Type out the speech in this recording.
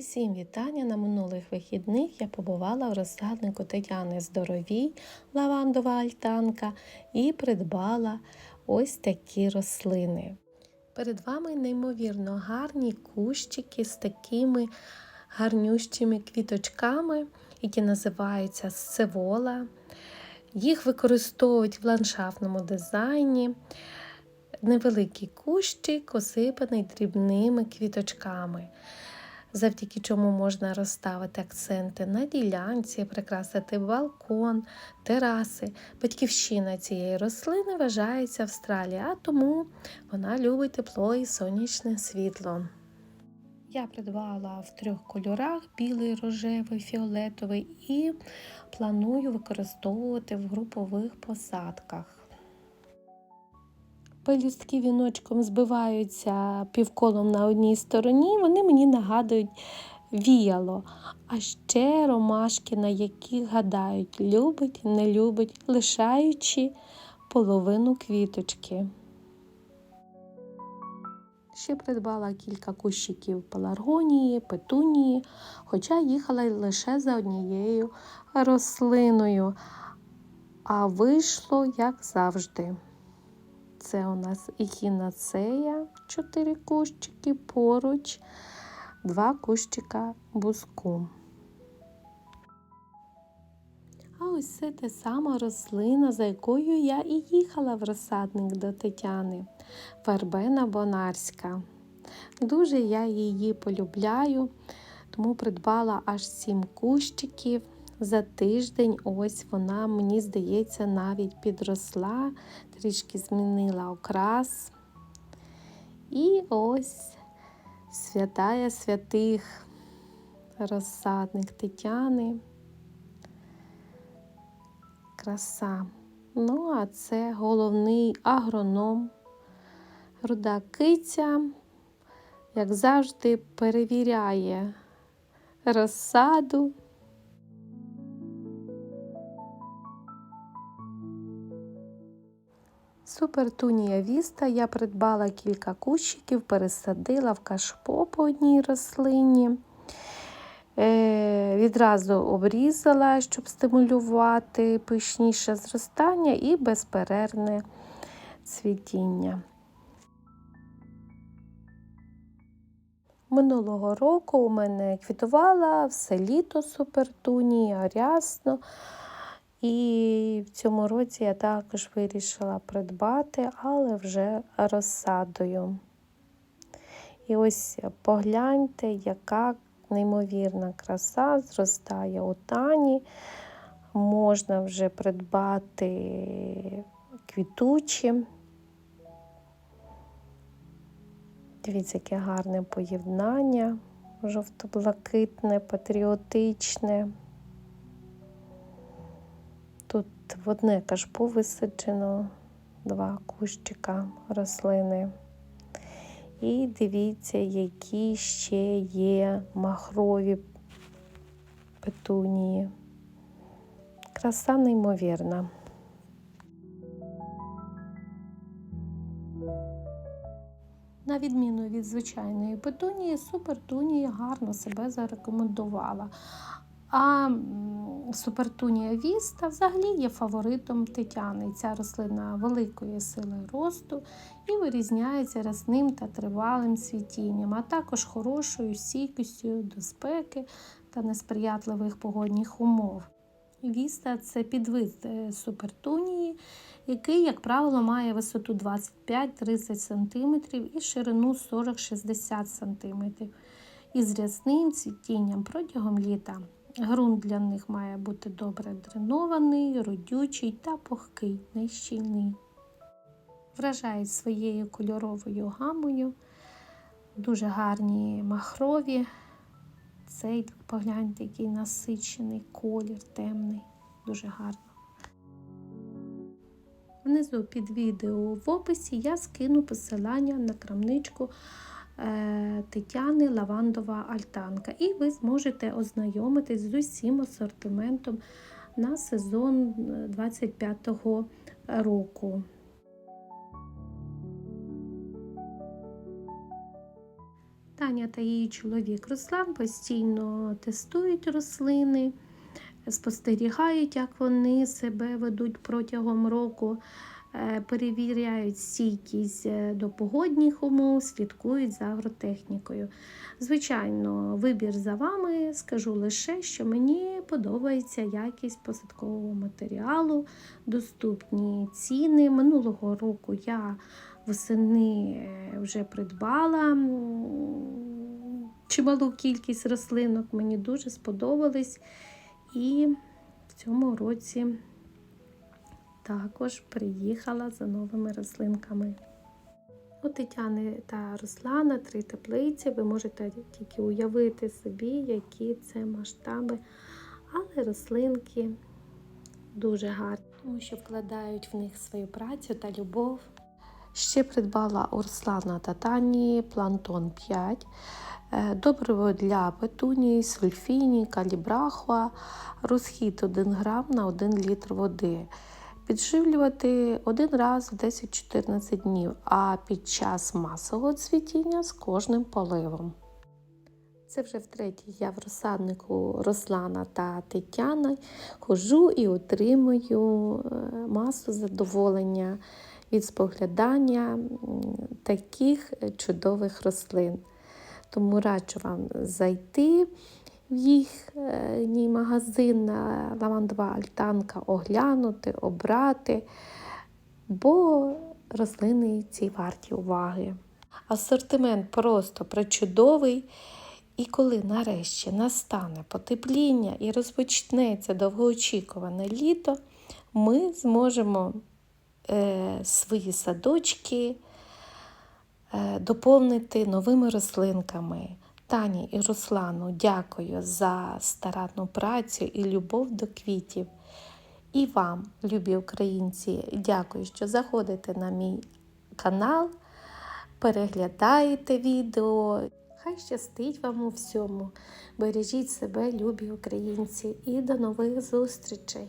Усім вітання на минулих вихідних я побувала в розсаднику Тетяни Здоровій, лавандова альтанка, і придбала ось такі рослини. Перед вами неймовірно гарні кущики з такими гарнющими квіточками, які називаються сцевола. Їх використовують в ландшафтному дизайні. Невеликий кущик, осипаний дрібними квіточками завдяки чому можна розставити акценти на ділянці, прикрасити балкон, тераси. Батьківщина цієї рослини вважається Австралія, а тому вона любить тепло і сонячне світло. Я придбала в трьох кольорах: білий, рожевий, фіолетовий, і планую використовувати в групових посадках. Пелюстки віночком збиваються півколом на одній стороні, вони мені нагадують віяло. А ще ромашки, на яких гадають, любить, не любить, лишаючи половину квіточки. Ще придбала кілька кущиків пеларгонії, петунії, хоча їхала лише за однією рослиною, а вийшло, як завжди. Це у нас ехінацея, 4 кущики поруч, 2 кущика буску. А ось це те сама рослина, за якою я і їхала в розсадник до Тетяни, вербена бонарська. Дуже я її полюбляю, тому придбала аж 7 кущиків. За тиждень ось вона, мені здається, навіть підросла, трішки змінила окрас. І ось святая святих розсадник Тетяни. Краса. Ну, а це головний агроном, руда киця, як завжди, перевіряє розсаду. Супертунія Віста я придбала кілька кущиків, пересадила в кашпо по одній рослині. Е, Відразу обрізала, щоб стимулювати пишніше зростання і безперервне цвітіння. Минулого року у мене квітувала все літо супертунія, рясно. І в цьому році я також вирішила придбати, але вже розсадою. І ось погляньте, яка неймовірна краса зростає у тані. Можна вже придбати квітучі. Дивіться, яке гарне поєднання, жовто-блакитне, патріотичне. В одне кашпо висаджено два кущика рослини. І дивіться, які ще є махрові петунії. Краса неймовірна. На відміну від звичайної петунії, супертунія гарно себе зарекомендувала. А супертунія Віста взагалі є фаворитом Тетяни. Ця рослина великої сили росту і вирізняється рясним та тривалим цвітінням, а також хорошою стійкістю до спеки та несприятливих погодних умов. Віста це підвид е, супертунії, який, як правило, має висоту 25-30 см і ширину 40-60 см із рясним цвітінням протягом літа. Грунт для них має бути добре дренований, родючий та пухкий, нещільний. Вражають своєю кольоровою гамою, дуже гарні махрові. Цей, погляньте, який насичений колір, темний, дуже гарно. Внизу під відео в описі я скину посилання на крамничку. Е, Тетяни Лавандова Альтанка. І ви зможете ознайомитись з усім асортиментом на сезон 25-го року. Таня та її чоловік Руслан постійно тестують рослини, спостерігають, як вони себе ведуть протягом року, е, перевіряють стійкість е, до погодних умов, слідкують за агротехнікою. Звичайно, вибір за вами. Скажу лише, що мені подобається якість посадкового матеріалу, доступні ціни. Минулого року я восени е, вже придбала чималу кількість рослинок, мені дуже сподобались. І в цьому році також приїхала за новими рослинками. У Тетяни та Руслана три теплиці. Ви можете тільки уявити собі, які це масштаби, але рослинки дуже гарні, тому що вкладають в них свою працю та любов. Ще придбала у Руслана та Тані плантон 5, е, добриво для петунії, сульфіні, калібрахуа, розхід 1 грам на 1 літр води. Підживлювати один раз в 10-14 днів, а під час масового цвітіння з кожним поливом. Це вже втретє я в розсаднику Руслана та Тетяни хожу і отримую е, масу задоволення від споглядання таких чудових рослин. Тому раджу вам зайти їхній магазин на лавандова альтанка, оглянути, обрати, бо рослини ці варті уваги. Асортимент просто причудовий. І коли нарешті настане потепління і розпочнеться довгоочікуване літо, ми зможемо е, свої садочки е, доповнити новими рослинками. Тані і Руслану дякую за старанну працю і любов до квітів. І вам, любі українці, дякую, що заходите на мій канал, переглядаєте відео. Хай щастить вам у всьому. Бережіть себе, любі українці, і до нових зустрічей!